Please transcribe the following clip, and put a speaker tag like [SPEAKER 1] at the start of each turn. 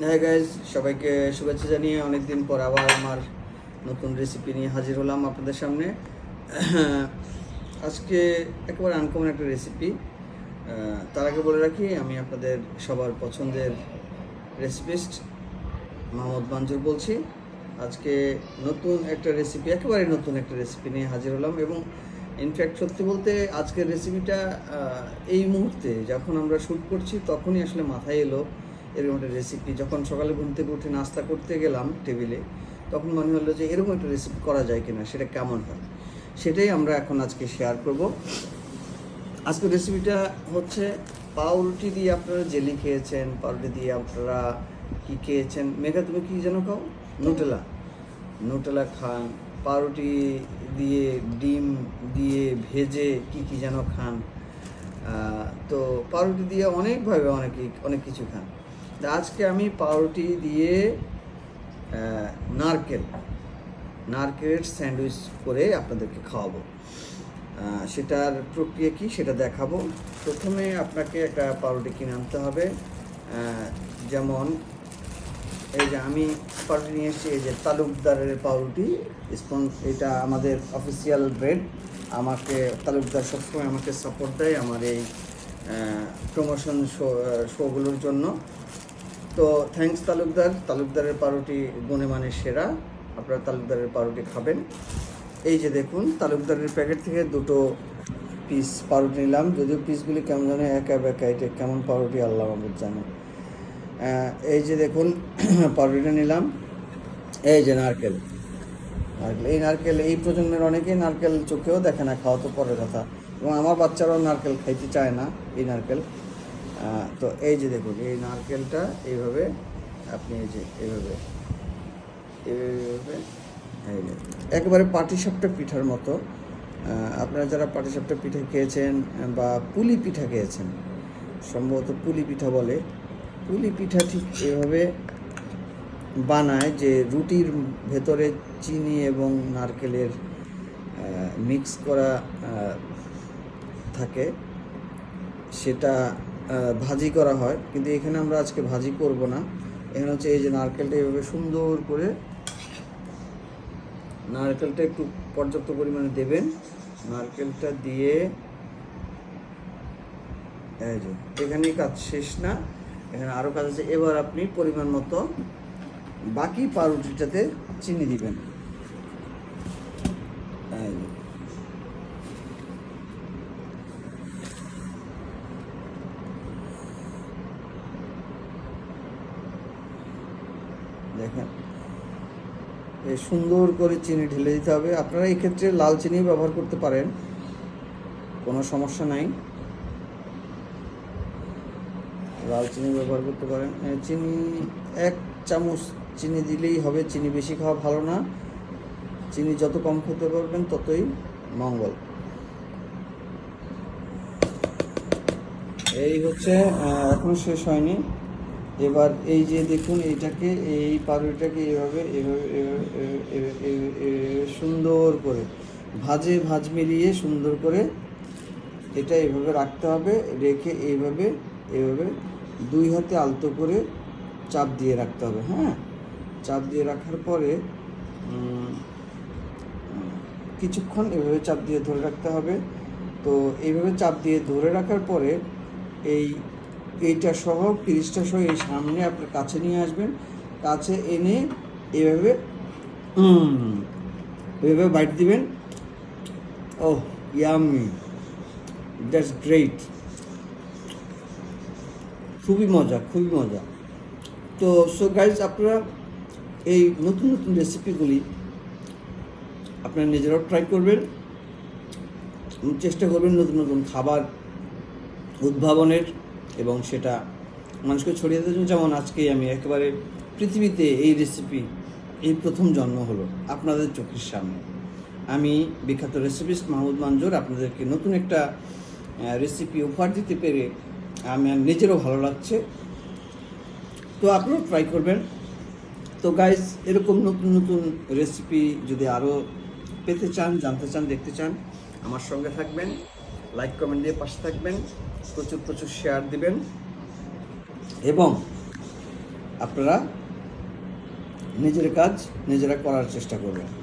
[SPEAKER 1] হ্যাঁ গাইজ সবাইকে শুভেচ্ছা জানিয়ে অনেকদিন পর আবার আমার নতুন রেসিপি নিয়ে হাজির হলাম আপনাদের সামনে। আজকে একেবারে আনকমন একটা রেসিপি তার আগে বলে রাখি, আমি আপনাদের সবার পছন্দের রেসিপিস্ট মোহাম্মদ মঞ্জুর বলছি। আজকে নতুন একটা রেসিপি একেবারে নতুন একটা রেসিপি নিয়ে হাজির হলাম এবং ইনফ্যাক্ট সত্যি বলতে আজকের রেসিপিটা এই মুহূর্তে যখন আমরা শ্যুট করছি তখনই আসলে মাথায় এলো এরকম একটা রেসিপি যখন সকালে ঘুম থেকে উঠে নাস্তা করতে গেলাম টেবিলে তখন মনে হলো যে এরকম একটা রেসিপি করা যায় কিনা, সেটা কেমন হয়? সেটাই আমরা এখন আজকে শেয়ার করব। আজকের রেসিপিটা হচ্ছে পাউরুটি দিয়ে আপনারা জেলি খেয়েছেন, পাউরুটি দিয়ে আপনারা কী খেয়েছেন? মেঘা, তুমি কী যেন খাও? নুটেলা নুটেলা খান, পাউরুটি দিয়ে ডিম দিয়ে ভেজে কি কি যেন খান। তো পাউরুটি দিয়ে অনেকভাবে অনেকে, অনেক কিছু খান। আজকে আমি পাউরুটি দিয়ে নারকেল, নারকেলের স্যান্ডউইচ করে আপনাদেরকে খাওয়াবো। সেটার প্রক্রিয়া কি সেটা দেখাবো। প্রথমে আপনাকে একটা পাউরুটি কিনে আনতে হবে। যেমন এই যে আমি পাউরুটি নিয়ে এসেছি, এই যে তালুকদারের পাউরুটি, স্পন, এটা আমাদের অফিসিয়াল ব্রেড। আমাকে, তালুকদার সবসময় আমাকে সাপোর্ট দেয় আমার এই প্রমোশন শো শোগুলোর জন্য। তো থ্যাঙ্কস তালুকদার। তালুকদারের পাউরুটি গুণে মানে সেরা। আপনারা তালুকদারের পাউরুটি খাবেন। এই যে দেখুন, তালুকদারের প্যাকেট থেকে দুটো পিস পাউরুটি নিলাম। যদিও পিসগুলি কেমন জানে একা বেকা, এটা কেমন পাউরুটি আল্লাহ আমাদের জানে। এই যে দেখুন, পাউরুটিটা নিলাম। এই যে নারকেল। নারকেল, এই নারকেল, এই প্রজন্মের অনেকেই নারকেল চোখেও দেখে না, খাওয়া তো পরের কথা। এবং আমার বাচ্চারাও নারকেল খাইতে চায় না, এই নারকেল। তো এই যে দেখুন, এই নারকেলটা এইভাবে আপনি এই যে এইভাবে এইভাবে একেবারে পাটিসাপটা পিঠার মতো। আপনারা যারা পাটিসাপটা পিঠা খেয়েছেন বা পুলি পিঠা খেয়েছেন, সম্ভবত পুলি পিঠা বলে, পুলি পিঠা ঠিক এভাবে বানায় যে রুটির ভেতরে চিনি এবং নারকেলের মিক্স করা থাকে, সেটা ভাজি করা হয়, কিন্তু এখানে আমরা আজকে ভাজি করব না। এখানে হচ্ছে এই যে নারকেলটা এভাবে সুন্দর করে নারকেলটা একটু পর্যাপ্ত পরিমাণে দেবেন। নারকেলটা দিয়ে এই যে কাজ শেষ না। এখানে আরও কাজ আছে। এবার আপনি পরিমাণ মতো বাকি পাউরুটিটাতে চিনি দিবেন এই যে। দেখেন। এ সুন্দর করে চিনি ঢেলে দিতে হবে। আপনারা এক্ষেত্রে লাল চিনি ব্যবহার করতে পারেন। কোনো সমস্যা নাই। লাল চিনি ব্যবহার করতে পারেন। চিনি এক চামচ চিনি দিলেই হবে। চিনি বেশি খাওয়া ভালো না। চিনি যত কম খেতে পারবেন ততই মঙ্গল। এই হচ্ছে আহ, এখনও শেষ হয়নি। এবার এই যে দেখুন এইটাকে এই পাউরুটিটাকে এইভাবে এইভাবে সুন্দর করে ভাজে, ভাজ মিলিয়ে সুন্দর করে এটা এভাবে রাখতে হবে, রেখে এইভাবে এভাবে দুই হাতে আলতো করে চাপ দিয়ে রাখতে হবে হ্যাঁ? চাপ দিয়ে রাখার পরে কিছুক্ষণ এভাবে চাপ দিয়ে ধরে রাখতে হবে। তো এইভাবে চাপ দিয়ে ধরে রাখার পরে এই এইটা সহ পিরিচটা সহ এই সামনে আপনার কাছে নিয়ে আসবেন। কাছে এনে এভাবে এভাবে বাইট দিবেন। ও ইয়ামি, দ্যাটস গ্রেট। খুবই মজা খুবই মজা। তো, সো গাইজ আপনারা এই নতুন নতুন রেসিপিগুলি আপনারা নিজেরাও ট্রাই করবেন। চেষ্টা করবেন নতুন নতুন খাবার উদ্ভাবনের। এবং সেটা মানুষকে ছড়িয়ে জন্য যেমন আজকেই আমি একেবারে পৃথিবীতে এই রেসিপি এই প্রথম জন্ম হলো আপনাদের চোখের সামনে। আমি বিখ্যাত রেসিপিস্ট মাহমুদ মঞ্জুর, আপনাদেরকে নতুন একটা রেসিপি উপহার দিতে পেরে আমি নিজেরও ভালো লাগছে। তো আপনারাও ট্রাই করবেন। তো গাইজ এরকম নতুন নতুন রেসিপি যদি আরও পেতে চান, জানতে চান, দেখতে চান, আমার সঙ্গে থাকবেন। লাইক কমেন্ট দিয়ে পাশে থাকবেন। প্রচুর প্রচুর শেয়ার দিবেন। এবং আপনারা নিজের কাজ নিজেরা করার চেষ্টা করবেন।